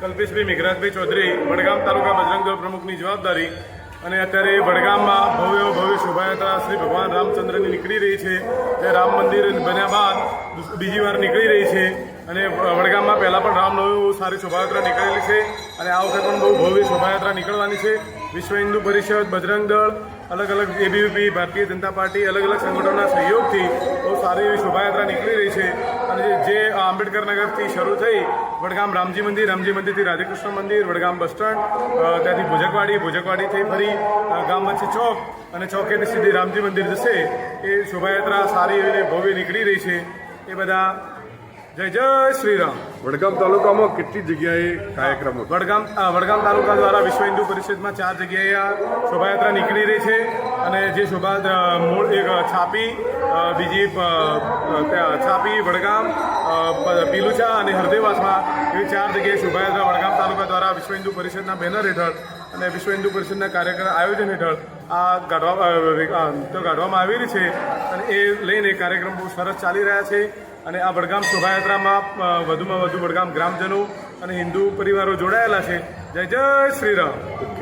કલ્પેશભાઈ મેઘરાજભાઈ ચૌધરી, વડગામ તાલુકા બજરંગ પ્રમુખની જવાબદારી. અને અત્યારે વડગામમાં ભવ્ય ભવ્ય શોભાયાત્રા શ્રી ભગવાન રામચંદ્રની નીકળી રહી છે તે રામ મંદિર બન્યા બાદ બીજી વાર નીકળી રહી છે. અને વડગામમાં પહેલાં પણ રામનવમી બહુ સારી શોભાયાત્રા નીકળેલી છે. અને આ વખતે પણ બહુ ભવ્ય શોભાયાત્રા નીકળવાની છે. વિશ્વ હિન્દુ પરિષદ, બજરંગ દળ અલગ અલગ એબીવીપી ભારતીય જનતા પાર્ટી અલગ અલગ સંગઠનોના સહયોગથી બહુ સારી એવી શોભાયાત્રા નીકળી રહી છે. અને જે- આંબેડકરનગરથી આંબેડકર નગરથી શરૂ થઈ વડગામ રામજી મંદિર રામજી મંદિરથી રાધેકૃષ્ણ મંદિર વડગામ બસ સ્ટેન્ડ ત્યાંથી ભુજકવાડી ભુજકવાડીથી ફરી અ, ગામ વચ્ચે ચોક અને ચોકેથી સીધી રામજી મંદિર જશે. એ શોભાયાત્રા સારી એવી ભવ્ય નીકળી રહી છે. એ બધા જય જય શ્રી રામ વડગામ તાલુકામાં કેટલી જગ્યાએ કાર્યક્રમો વડગામ વડગામ તાલુકા દ્વારા વિશ્વ હિન્દુ પરિષદમાં ચાર જગ્યાએ આ શોભાયાત્રા નીકળી રહી છે અને જે શોભાયાત્રા મૂળ એક છાપી બીજી છાપી વડગામ પીલુચા અને હરદેવાસમાં એવી ચાર જગ્યાએ શોભાયાત્રા વડગામ તાલુકા દ્વારા વિશ્વ હિન્દુ પરિષદના બેનર હેઠળ અને વિશ્વ હિન્દુ પરિષદના કાર્યક્રમ આયોજન હેઠળ આ કાઢવા કાઢવામાં આવી આવેલી છે અને એ લઈને કાર્યક્રમ બહુ સરસ ચાલી રહ્યા છે. અને આ વડગામ શોભાયાત્રામાં વધુમાં વધુ વડગામ ગ્રામજનો અને હિન્દુ પરિવારો જોડાયેલા છે. જય જય શ્રી રામ